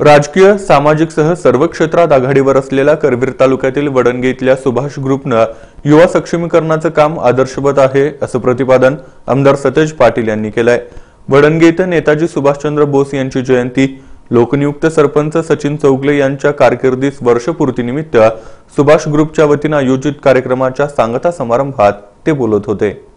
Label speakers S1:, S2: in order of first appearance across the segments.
S1: राजकीय सामाजिकसह सर्व क्षेत्रात आघाडीवर असलेल्या करवीर तालुक्यातील वडणगे इथल्या सुभाष ग्रुपनं युवा सक्षमीकरणाचं काम आदर्शवत आहे असं प्रतिपादन आमदार सतेज पाटील यांनी केलंय. वडणगे इथं नेताजी सुभाषचंद्र बोस यांची जयंती लोकनियुक्त सरपंच सचिन चौगले यांच्या कारकिर्दीस वर्षपूर्तीनिमित्त सुभाष ग्रुपच्या वतीनं आयोजित कार्यक्रमाच्या सांगता समारंभात ते बोलत होते.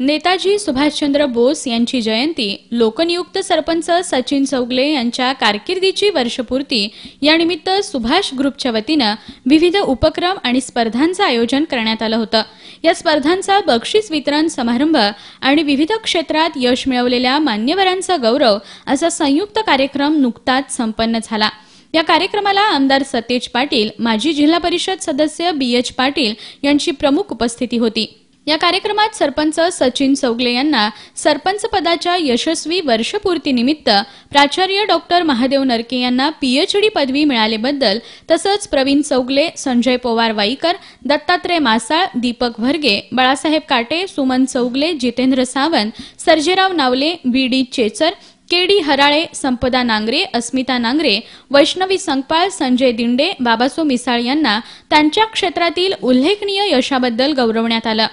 S2: नेताजी सुभाषचंद्र बोस यांची जयंती लोकनियुक्त सरपंच सचिन चौगले यांच्या कारकिर्दीची वर्षपूर्ती यानिमित्त सुभाष ग्रुपच्या वतीनं विविध उपक्रम आणि स्पर्धांचं आयोजन करण्यात आलं होतं. या स्पर्धांचा बक्षीस वितरण समारंभ आणि विविध क्षेत्रात यश मिळवलेल्या मान्यवरांचा गौरव असा संयुक्त कार्यक्रम नुकताच संपन्न झाला. या कार्यक्रमाला आमदार सतेज पाटील माजी जिल्हा परिषद सदस्य बी एच पाटील यांची प्रमुख उपस्थिती होती. या कार्यक्रमात सरपंच सचिन चौगले यांना सरपंच पदाच्या यशस्वी वर्षपूर्तीनिमित्त प्राचार्य डॉक्टर महादेव नरके यांना पीएचडी पदवी मिळाल्याबद्दल तसंच प्रवीण चौगले संजय पवार वाईकर दत्तात्रय मासाळ Deepak Bharge Balasaheb Kate Suman Chougale Jitendra Sawant Sarjerao Navale B D Chechar K D Harale Sampada Nangare Asmita Nangare Vaishnavi Sankpal Sanjay Dinde Babaso Misal यांना त्यांच्या क्षेत्रातील उल्लेखनीय यशाबद्दल गौरवण्यात आलं.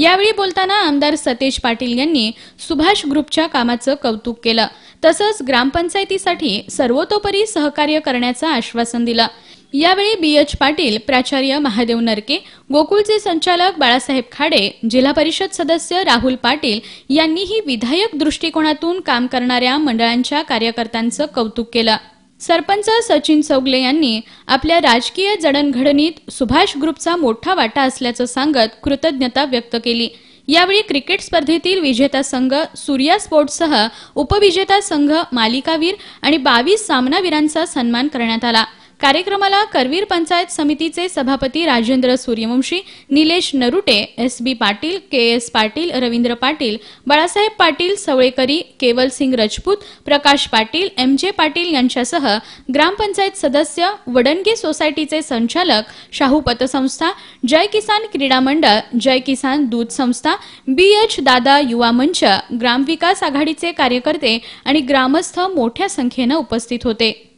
S2: यावेळी बोलताना आमदार सतेज पाटील यांनी सुभाष ग्रुपच्या कामाचं कौतुक केलं. तसंच ग्रामपंचायतीसाठी सर्वतोपरी सहकार्य करण्याचं आश्वासन दिलं. यावेळी बी एच पाटील प्राचार्य महादेव नरके गोकुळचे संचालक बाळासाहेब खाडे जिल्हा परिषद सदस्य राहुल पाटील यांनीही विधायक दृष्टिकोनातून काम करणाऱ्या मंडळांच्या कार्यकर्त्यांचं कौतुक केलं. सरपंच सचिन चौगले यांनी आपल्या राजकीय जडणघडणीत सुभाष ग्रुपचा मोठा वाटा असल्याचं सांगत कृतज्ञता व्यक्त केली. यावेळी क्रिकेट स्पर्धेतील विजेता संघ सूर्या स्पोर्ट्ससह उपविजेता संघ मालिकावीर आणि बावीस सामनावीरांचा सन्मान करण्यात आला. कार्यक्रमाला करवीर पंचायत समितीचे सभापती Rajendra Suryavanshi Nilesh Narute S B Patil K S Patil Ravindra Patil Balasaheb Patil Savlekari Keval Singh Rajput Prakash Patil M J Patil यांच्यासह ग्रामपंचायत सदस्य वडणगे सोसायटीचे संचालक शाहू पतसंस्था जय किसान क्रीडा मंडळ जय किसान दूध संस्था बी एच दादा युवा मंच ग्रामविकास आघाडीचे कार्यकर्ते आणि ग्रामस्थ मोठ्या संख्येनं उपस्थित होते.